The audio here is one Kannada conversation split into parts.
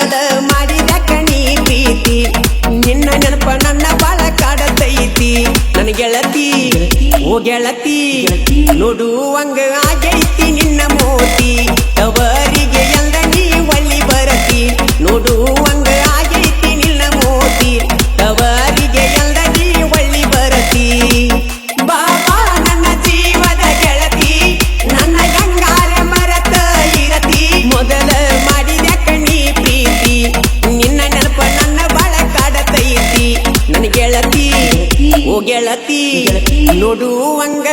ಮಾಡಿದ ಮಾಡಿದ ಕಣಿ ಪ್ರೀತಿ. ನಿನ್ನ ನೆನಪ ನನ್ನ ಬಾಳ ಕಾಡತೈತಿ ನನ್ನ ಗೆಳತಿ, ಓ ಗೆಳತಿ ನೋಡುವಂಗ ಆ ಗೆಳತಿ ನೋಡುವಂಗ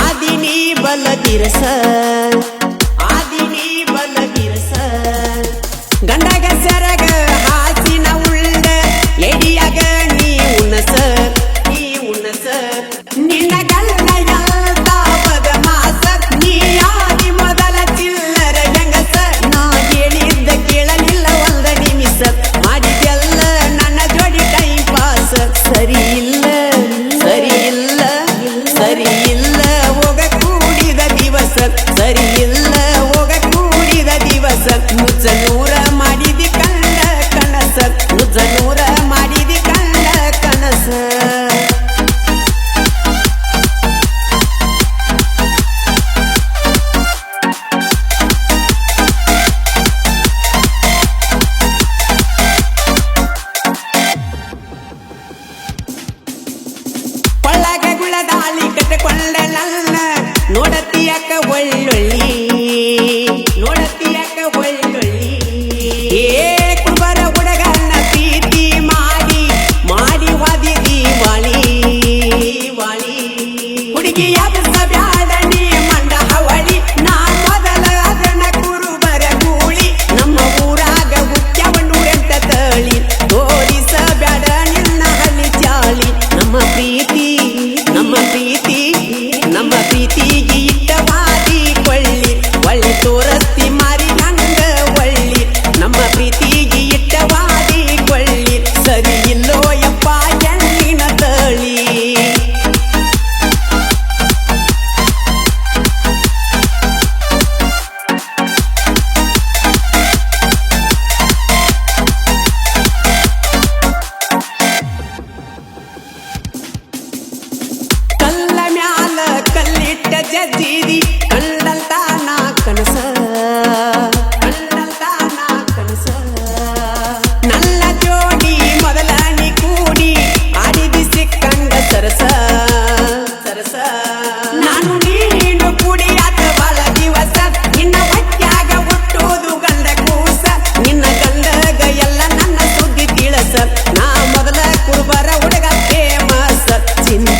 ಆದಿನಿ ಬಲಗಿರಸ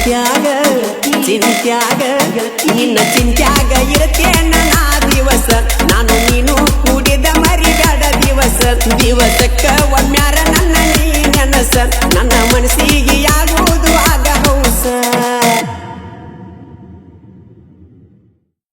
ಚಿಂತ್ಯಾಗ ಚಿಂತ್ಯಾಗ ನಿನ್ನ ಚಿಂತ್ಯಾಗ ಇರತೇನ ನಾ ದಿವಸ. ನಾನು ನೀನು ಕೂಡಿದ ಮರಿಗಾಡ ದಿವಸ. ದಿವಸಕ್ಕ ಒಮ್ಮ್ಯಾರ ನನ್ನ ನೀ ನೆನಸ. ನನ್ನ ಮನಸ್ಸಿಗೆ ಆಗುವುದು